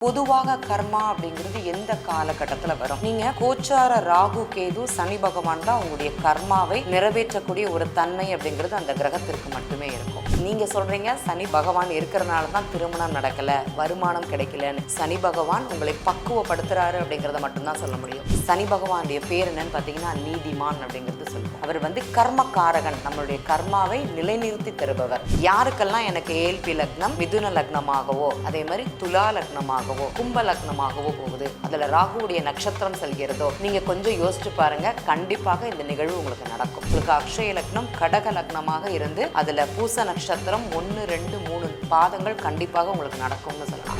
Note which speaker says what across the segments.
Speaker 1: பொதுவாக கர்மா அப்படிங்கிறது எந்த காலகட்டத்தில் வரும்? நீங்க கோச்சார ராகு கேது சனி பகவான் தான் உங்களுடைய கர்மாவை நிறைவேற்றக்கூடிய ஒரு தன்மை அப்படிங்கிறது அந்த கிரகத்திற்கு மட்டுமே இருக்கும். நீங்கள் சொல்கிறீங்க சனி பகவான் இருக்கிறனால தான் திருமணம் நடக்கல வருமானம் கிடைக்கலன்னு. சனி பகவான் உங்களை பக்குவப்படுத்துகிறாரு அப்படிங்கிறத மட்டும்தான் சொல்ல முடியும். சனி பகவானுடைய பேர் என்னன்னு பார்த்தீங்கன்னா நீதிமான் அப்படிங்கிறது சொல்லுவோம். அவர் வந்து கர்மக்காரகன். நம்மளுடைய கர்மாவை நிலைநிறுத்தி தருபவர். யாருக்கெல்லாம் எனக்கு ஏல்பி லக்னம் மிதுன லக்னமாகவோ அதே மாதிரி துலா லக்னமாகவோ கும்ப லக்னமாகவோ போகுது அதில் ராகுவுடைய நட்சத்திரம் செல்கிறதோ நீங்கள் கொஞ்சம் யோசிச்சு பாருங்க. கண்டிப்பாக இந்த நிகழ்வு உங்களுக்கு நடக்கும். உங்களுக்கு அக்ஷய லக்னம் கடக லக்னமாக இருந்து அதில் பூச நட்சத்திரம் ஒன்று ரெண்டு மூணு பாதங்கள் கண்டிப்பாக உங்களுக்கு நடக்கும்னு சொல்லலாம்.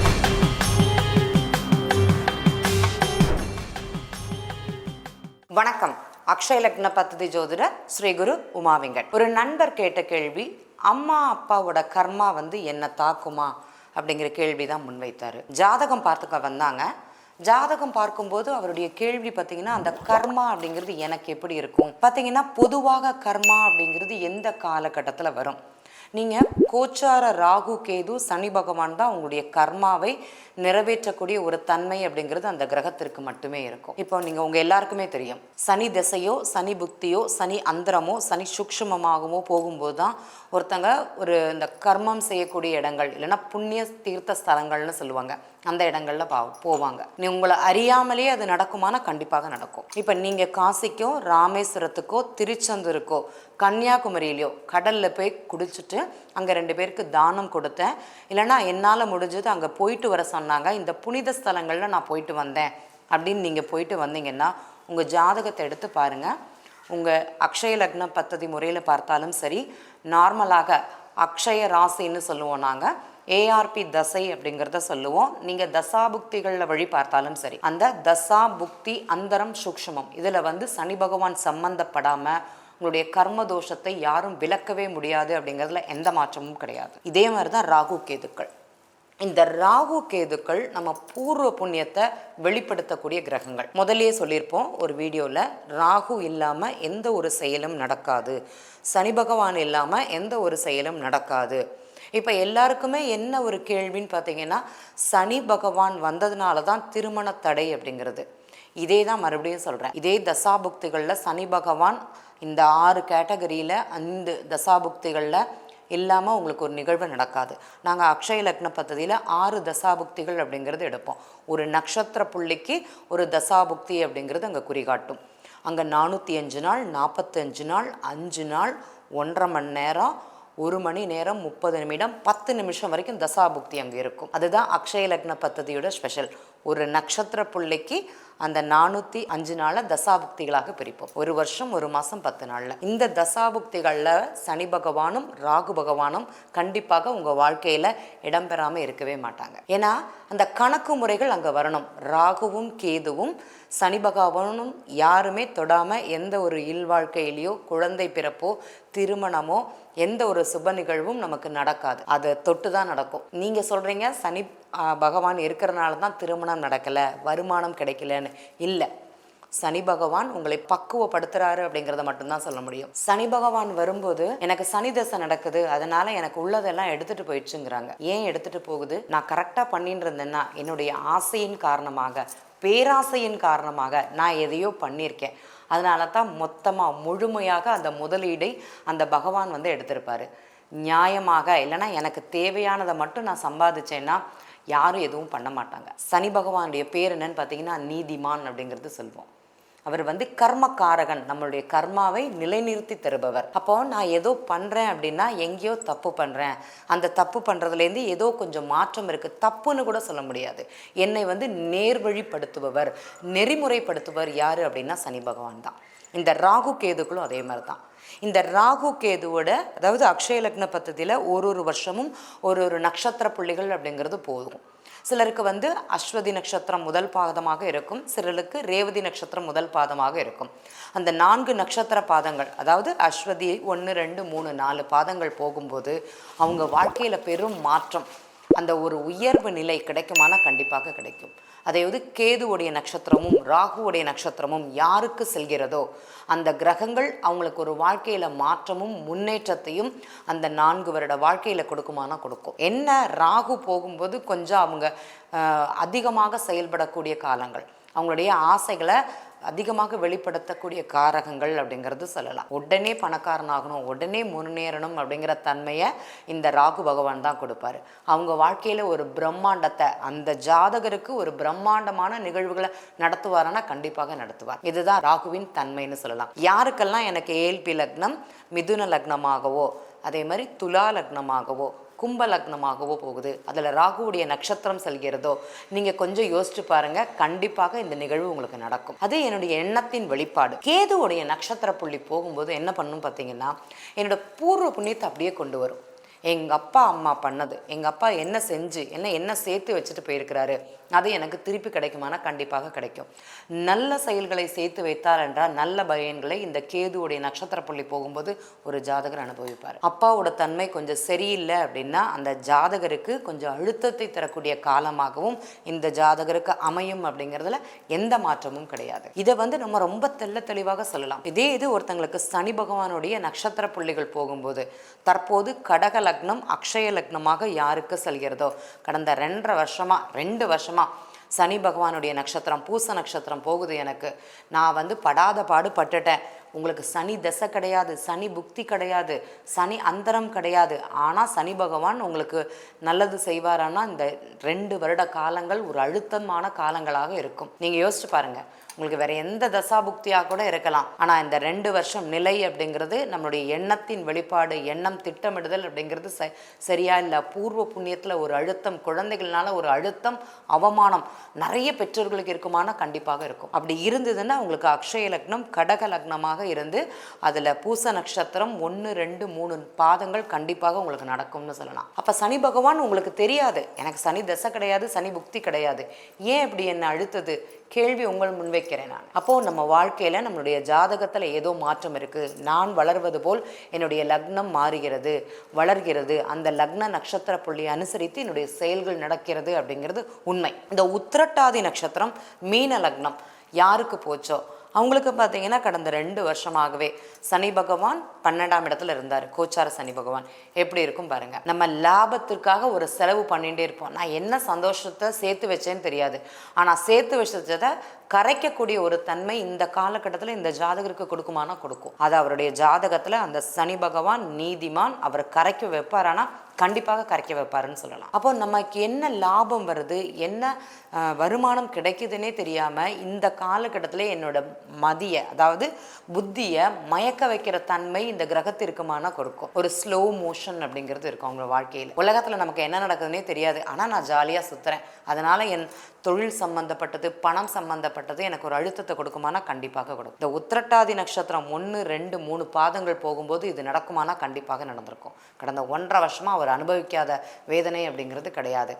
Speaker 1: வணக்கம். அக்ஷய லக்ன பத்ததி ஜோதிடர் ஸ்ரீ குரு உமாவிங்கட் ஒரு நண்பர் கேட்ட கேள்வி அம்மா அப்பாவோட கர்மா வந்து என்ன தாக்குமா? அப்படிங்கிற கேள்வி தான் முன்வைத்தார். ஜாதகம் பார்த்துக்க வந்தாங்க. ஜாதகம் பார்க்கும்போது அவருடைய கேள்வி பார்த்தீங்கன்னா அந்த கர்மா அப்படிங்கிறது எனக்கு எப்படி இருக்கும்? பார்த்தீங்கன்னா பொதுவாக கர்மா அப்படிங்கிறது எந்த காலகட்டத்தில் வரும்? நீங்கள் கோச்சார ராகு கேது சனி பகவான் தான் உங்களுடைய கர்மாவை நிறைவேற்றக்கூடிய ஒரு தன்மை அப்படிங்கிறது அந்த கிரகத்திற்கு மட்டுமே இருக்கும். இப்போ நீங்கள் உங்கள் எல்லாருக்குமே தெரியும். சனி திசையோ சனி புக்தியோ சனி அந்தரமோ சனி சூக்ஷமமாகவோ போகும்போது தான் ஒருத்தங்க ஒரு இந்த கர்மம் செய்யக்கூடிய இடங்கள் இல்லைன்னா புண்ணிய தீர்த்த ஸ்தலங்கள்னு சொல்லுவாங்க. அந்த இடங்கள்ல பா போவாங்க. நீ உங்களை அறியாமலே அது நடக்குமானா கண்டிப்பாக நடக்கும். இப்போ நீங்கள் காசிக்கோ ராமேஸ்வரத்துக்கோ திருச்செந்தூருக்கோ கன்னியாகுமரியிலையோ கடலில் போய் குடிச்சிட்டு அங்கே ரெண்டு பேருக்கு தானம் கொடுத்தேன். இல்லைன்னா என்னால் முடிஞ்சது அங்கே போயிட்டு வர சொன்னாங்க இந்த புனித ஸ்தலங்களில் நான் போயிட்டு வந்தேன். அப்படின்னு நீங்கள் போயிட்டு வந்தீங்கன்னா உங்கள் ஜாதகத்தை எடுத்து பாருங்கள் உங்கள் அக்ஷய லக்ன பத்ததி முறையில் பார்த்தாலும் சரி நார்மலாக அக்ஷய ராசின்னு சொல்லுவோம் நாங்கள் ஏஆர்பி தசை அப்படிங்கிறத சொல்லுவோம். நீங்கள் தசாபுக்திகளில் வழி பார்த்தாலும் சரி அந்த தசா புக்தி அந்தரம் சூக்ஷமம் இதில் வந்து சனி பகவான் சம்பந்தப்படாமல் உங்களுடைய கர்ம தோஷத்தை யாரும் விளக்கவே முடியாது அப்படிங்கிறதுல எந்த மாற்றமும் கிடையாது. இதே மாதிரி தான் ராகு கேதுக்கள். இந்த ராகு கேதுக்கள் நம்ம பூர்வ புண்ணியத்தை வெளிப்படுத்தக்கூடிய கிரகங்கள். முதல்லயே சொல்லியிருப்போம் ஒரு வீடியோவில் ராகு இல்லாமல் எந்த ஒரு செயலும் நடக்காது. சனி பகவான் இல்லாமல் எந்த ஒரு செயலும் நடக்காது. இப்போ எல்லாருக்குமே என்ன ஒரு கேள்வின்னு பார்த்தீங்கன்னா சனி பகவான் வந்ததுனால தான் திருமண தடை அப்படிங்கிறது. இதே தான் மறுபடியும் சொல்கிறேன் இதே தசாபுக்திகளில் சனி பகவான் இந்த ஆறு கேட்டகரியில் அந்த தசாபுக்திகளில் இல்லாமல் உங்களுக்கு ஒரு நிகழ்வு நடக்காது. நாங்கள் அக்ஷய லக்ன பத்ததியில் ஆறு தசாபுக்திகள் அப்படிங்கிறது எடுப்போம். ஒரு நட்சத்திர புள்ளிக்கு ஒரு தசாபுக்தி அப்படிங்கிறது அங்கே குறிகாட்டும். அங்கே நானூற்றி அஞ்சு நாள் நாற்பத்தஞ்சு நாள் அஞ்சு நாள் ஒன்றரை மணி நேரம் ஒரு மணி நேரம் முப்பது நிமிடம் பத்து நிமிஷம் வரைக்கும் தசாபுக்தி அங்கே இருக்கும். அதுதான் அக்ஷய லக்ன பத்ததியோட ஸ்பெஷல். ஒரு நட்சத்திர பிள்ளைக்கு அந்த நானூற்றி அஞ்சு நாளை தசாபுக்திகளாக பிரிப்போம். ஒரு வருஷம் ஒரு மாதம் பத்து நாளில். இந்த தசாபுக்திகளில் சனி பகவானும் ராகு பகவானும் கண்டிப்பாக உங்கள் வாழ்க்கையில் இடம்பெறாமல் இருக்கவே மாட்டாங்க. ஏன்னா அந்த கணக்கு முறைகள் அங்கே வரணும். ராகுவும் கேதுவும் சனி பகவானும் யாருமே தொடாமல் எந்த ஒரு இல்வாழ்க்கையிலையோ குழந்தை பிறப்போ திருமணமோ எந்த ஒரு சுப நிகழ்வும் நமக்கு நடக்காது. அதை தொட்டு தான் நடக்கும். நீங்கள் சொல்கிறீங்க சனி பகவான் இருக்கிறனால தான் திருமணம் நடக்கலை வருமானம் கிடைக்கலன்னு. இல்லை. சனி பகவான் உங்களை பக்குவப்படுத்துறாரு அப்படிங்கிறத மட்டும்தான் சொல்ல முடியும். சனி பகவான் வரும்போது எனக்கு சனி தசை நடக்குது அதனால எனக்கு உள்ளதெல்லாம் எடுத்துட்டு போயிடுச்சுங்கிறாங்க. ஏன் எடுத்துட்டு போகுது? நான் கரெக்டாக பண்ணிட்டு இருந்தேன்னா என்னுடைய ஆசையின் காரணமாக பேராசையின் காரணமாக நான் எதையோ பண்ணியிருக்கேன். அதனால தான் மொத்தமாக முழுமையாக அந்த முதலீடை அந்த பகவான் வந்து எடுத்திருப்பாரு. நியாயமாக இல்லைன்னா எனக்கு தேவையானதை மட்டும் நான் சம்பாதிச்சேன்னா யாரும் எதுவும் பண்ண மாட்டாங்க. சனி பகவானுடைய பேர் என்னன்னு பார்த்தீங்கன்னா நீதிமான் அப்படிங்கிறது சொல்வோம் அவர் வந்து கர்மக்காரகன். நம்மளுடைய கர்மாவை நிலைநிறுத்தி தருபவர். அப்போ நான் ஏதோ பண்ணுறேன் அப்படின்னா எங்கேயோ தப்பு பண்ணுறேன் அந்த தப்பு பண்ணுறதுலேருந்து ஏதோ கொஞ்சம் மாற்றம் இருக்குது தப்புன்னு கூட சொல்ல முடியாது. என்னை வந்து நேர்வழிப்படுத்துபவர். நெறிமுறைப்படுத்துபவர் யார் அப்படின்னா சனி பகவான் தான். இந்த ராகு கேதுக்களும் அதே மாதிரி தான். இந்த ராகு கேதுவோட அதாவது அக்ஷய லக்ன பத்ததியில் ஒரு ஒரு வருஷமும் ஒரு ஒரு நட்சத்திர புள்ளிகள் அப்படிங்கிறது போதும். சிலருக்கு வந்து அஸ்வதி நட்சத்திரம் முதல் பாதமாக இருக்கும் சிலருக்கு ரேவதி நட்சத்திரம் முதல் பாதமாக இருக்கும். அந்த நான்கு நட்சத்திர பாதங்கள் அதாவது அஸ்வதி ஒன்று ரெண்டு மூணு நாலு பாதங்கள் போகும்போது அவங்க வாழ்க்கையில் பெரும் மாற்றம். அந்த ஒரு உயர்வு நிலை கிடைக்குமானா கண்டிப்பாக கிடைக்கும். அதாவது கேதுவுடைய நட்சத்திரமும் ராகுவுடைய நட்சத்திரமும் யாருக்கு செல்கிறதோ அந்த கிரகங்கள் அவங்களுக்கு ஒரு வாழ்க்கையில் மாற்றமும் முன்னேற்றத்தையும் அந்த நான்கு வருட வாழ்க்கையில் கொடுக்குமானா கொடுக்கும். என்ன ராகு போகும்போது கொஞ்சம் அவங்க அதிகமாக செயல்படக்கூடிய காலங்கள். அவங்களுடைய ஆசைகளை அதிகமாக வெளிப்படுத்தக்கூடிய காரகங்கள் அப்படிங்கிறது சொல்லலாம். உடனே பணக்காரனாகணும் உடனே முன்னேறணும் அப்படிங்கிற தன்மையை இந்த ராகு பகவான் தான் கொடுப்பார். அவங்க வாழ்க்கையில் ஒரு பிரம்மாண்டத்தை அந்த ஜாதகருக்கு ஒரு பிரம்மாண்டமான நிகழ்வுகளை நடத்துவாருன்னா கண்டிப்பாக நடத்துவார். இதுதான் ராகுவின் தன்மைன்னு சொல்லலாம். யாருக்கெல்லாம் எனக்கு ஏல்பி லக்னம் மிதுன லக்னமாகவோ அதே மாதிரி துலா லக்னமாகவோ கும்ப லக்னமாகவோ போகுது. அதில் ராகுவுடைய நட்சத்திரம் செல்கிறதோ நீங்கள் கொஞ்சம் யோசிச்சு பாருங்க. கண்டிப்பாக இந்த நிகழ்வு உங்களுக்கு நடக்கும். அது என்னுடைய எண்ணத்தின் வெளிப்பாடு. கேதுவுடைய நட்சத்திர புள்ளி போகும்போது என்ன பண்ணும் பார்த்தீங்கன்னா என்னோட பூர்வ புண்ணியத்தை அப்படியே கொண்டு வரும். எங்கள் அப்பா அம்மா பண்ணது. எங்கள் அப்பா என்ன செஞ்சு என்ன என்ன சேர்த்து வச்சுட்டு போயிருக்கிறாரு அது எனக்கு திருப்பி கிடைக்குமானா கண்டிப்பாக கிடைக்கும். நல்ல செயல்களை சேர்த்து வைத்தார் என்றால் நல்ல பயன்களை இந்த கேதுவுடைய நட்சத்திர புள்ளி போகும்போது ஒரு ஜாதகர் அனுபவிப்பார். அப்பாவோட தன்மை கொஞ்சம் சரியில்லை அப்படின்னா அந்த ஜாதகருக்கு கொஞ்சம் அழுத்தத்தை தரக்கூடிய காலமாகவும் இந்த ஜாதகருக்கு அமையும் அப்படிங்கிறதுல எந்த மாற்றமும் கிடையாது. இதை வந்து நம்ம ரொம்ப தெள்ள தெளிவாக சொல்லலாம். இதே இது ஒருத்தங்களுக்கு சனி பகவானுடைய நட்சத்திர புள்ளிகள் போகும்போது தற்போது கடக லக்னம் அக்ஷய லக்னமாக யாருக்கு செல்கிறதோ? கடந்த ரெண்டரை வருஷமா ரெண்டு வருஷமா சனி பகவானுடைய நட்சத்திரம் பூச நட்சத்திரம் போகுது எனக்கு. நான் வந்து படாத பாடு பட்டுட்டேன். உங்களுக்கு சனி தசை கிடையாது சனி புக்தி கிடையாது சனி அந்தரம் கிடையாது. ஆனால் சனி பகவான் உங்களுக்கு நல்லது செய்வாரானா இந்த ரெண்டு வருட காலங்கள் ஒரு அழுத்தமான காலங்களாக இருக்கும். நீங்கள் யோசிச்சு பாருங்க. உங்களுக்கு வேற எந்த தசாபுக்தியாக கூட இருக்கலாம். ஆனால் இந்த ரெண்டு வருஷம் நிலை அப்படிங்கிறது நம்மளுடைய எண்ணத்தின் வெளிப்பாடு எண்ணம் திட்டமிடுதல் அப்படிங்கிறது ச சரியா இல்லை? பூர்வ புண்ணியத்தில் ஒரு அழுத்தம் குழந்தைகள்னால ஒரு அழுத்தம் அவமானம் நிறைய பெற்றோர்களுக்கு இருக்குமானா கண்டிப்பாக இருக்கும். அப்படி இருந்ததுன்னா உங்களுக்கு அக்ஷய லக்னம் கடக லக்னமாக இருந்து அதில் பூச நட்சத்திரம் ஒன்று ரெண்டு மூணு பாதங்கள் கண்டிப்பாக உங்களுக்கு நடக்கும்னு சொல்லலாம். அப்போ சனி பகவான் உங்களுக்கு தெரியாது. எனக்கு சனி தசை கிடையாது சனி புக்தி கிடையாது. ஏன் இப்படி என்னை அழுத்தது? கேள்வி உங்கள் முன்வைக்கிறேன் நான். அப்போ நம்ம வாழ்க்கையில நம்மளுடைய ஜாதகத்துல ஏதோ மாற்றம் இருக்கு. நான் வளர்வது போல் என்னுடைய லக்னம் மாறுகிறது வளர்கிறது. அந்த லக்ன நட்சத்திர புள்ளியை அனுசரித்து என்னுடைய செயல்கள் நடக்கிறது அப்படிங்கிறது உண்மை. இந்த உத்திரட்டாதி நட்சத்திரம் மீன லக்னம். யாருக்கு போச்சோ? அவங்களுக்கு பார்த்தீங்கன்னா கடந்த ரெண்டு வருஷமாகவே சனி பகவான் பன்னெண்டாம் இடத்துல இருந்தார். கோச்சார சனி பகவான். எப்படி இருக்கும் பாருங்க. நம்ம லாபத்திற்காக ஒரு செலவு பண்ணிகிட்டே இருப்போம். நான் என்ன சந்தோஷத்தை சேர்த்து வச்சேன்னு தெரியாது. ஆனால் சேர்த்து வச்சதை கரைக்கக்கூடிய ஒரு தன்மை இந்த காலகட்டத்தில் இந்த ஜாதகருக்கு கொடுக்குமானா கொடுக்கும். அது அவருடைய ஜாதகத்தில் அந்த சனி பகவான் நீதிமான் அவர் கரைக்க வைப்பாரானா கண்டிப்பாக கரைக்க வைப்பாருன்னு சொல்லலாம். அப்போ நமக்கு என்ன லாபம் வருது? என்ன வருமானம் கிடைக்குதுன்னே தெரியாமல் இந்த காலகட்டத்தில் என்னோட மதியை அதாவது புத்தியை மயக்க வைக்கிற தன்மை இந்த கிரகத்திற்குமான கொடுக்கும். ஒரு ஸ்லோ மோஷன் அப்படிங்கிறது இருக்கும் அவங்க வாழ்க்கையில். உலகத்தில் நமக்கு என்ன நடக்குதுன்னே தெரியாது. ஆனால் நான் ஜாலியாக சுற்றுறேன் அதனால் என் தொழில் சம்பந்தப்பட்டது பணம் சம்பந்தப்பட்டது எனக்கு ஒரு அழுத்தத்தை கொடுக்குமானா கண்டிப்பாக கொடுக்கும் இந்த உத்திரட்டாதி நட்சத்திரம் ஒன்று ரெண்டு மூணு பாதங்கள் போகும்போது இது நடக்குமானா கண்டிப்பாக நடந்திருக்கும். கடந்த ஒன்றரை வருஷமாக அவர் அனுபவிக்காத வேதனை அப்படிங்கிறது கிடையாது.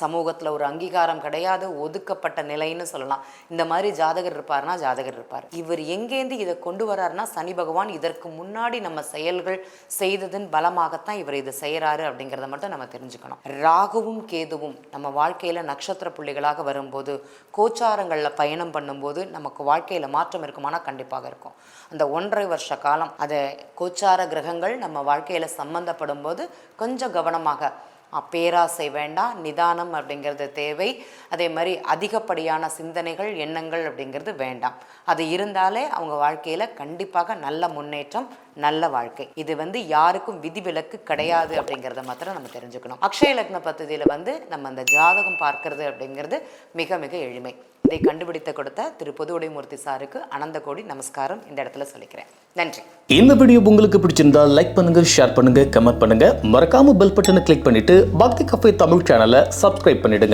Speaker 1: சமூகத்தில் ஒரு அங்கீகாரம் கிடையாது ஒதுக்கப்பட்ட நிலைன்னு சொல்லலாம். இந்த மாதிரி ஜாதகர் இருப்பார்னா ஜாதகர் இருப்பார். இவர் எங்கேருந்து இதை கொண்டு வராருன்னா சனி பகவான் இதற்கு முன்னாடி நம்ம செயல்கள் செய்ததன் பலமாகத்தான் இவர் இதை செய்கிறாரு அப்படிங்கிறத மட்டும் நம்ம தெரிஞ்சுக்கணும். ராகுவும் கேதுவும் நம்ம வாழ்க்கையில் நட்சத்திர புள்ளிகளாக வரும்போது கோச்சாரங்களில் பயணம் பண்ணும்போது நமக்கு வாழ்க்கையில் மாற்றம் இருக்குமானா கண்டிப்பாக இருக்கும். அந்த ஒன்றரை வருஷ காலம் அதை கோச்சார கிரகங்கள் நம்ம வாழ்க்கையில் சம்பந்தப்படும் போது கொஞ்சம் கவனமாக பேராசை வேண்டாம் நிதானம் அப்படிங்கிறது தேவை. அதே மாதிரி அதிகப்படியான சிந்தனைகள் எண்ணங்கள் அப்படிங்கிறது வேண்டாம். அது இருந்தாலே அவங்க வாழ்க்கையில் கண்டிப்பாக நல்ல முன்னேற்றம் நல்ல வாழ்க்கை. இது வந்து யாருக்கும் விதிவிலக்கு கிடையாது அப்படிங்கிறத மாத்திரம் நம்ம தெரிஞ்சுக்கணும். அக்ஷய லக்ன பദ്ധதியில் வந்து நம்ம அந்த ஜாதகம் பார்க்கறது அப்படிங்கிறது மிக மிக எளிமை. இதை கண்டுபிடித்து கொடுத்த திரு பொதுவுடைமூர்த்தி சாருக்கு அனந்த கோடி நமஸ்காரம் இந்த இடத்துல சொல்லிக்கிறேன். நன்றி.
Speaker 2: இந்த வீடியோ உங்களுக்கு பிடிச்சிருந்தா லைக் பண்ணுங்க ஷேர் பண்ணுங்க கமெண்ட் பண்ணுங்க. மறக்காம பெல் பட்டனை கிளிக் பண்ணிட்டு பக்தி கஃபே தமிழ் சேனலை சப்ஸ்கிரைப் பண்ணிடுங்க.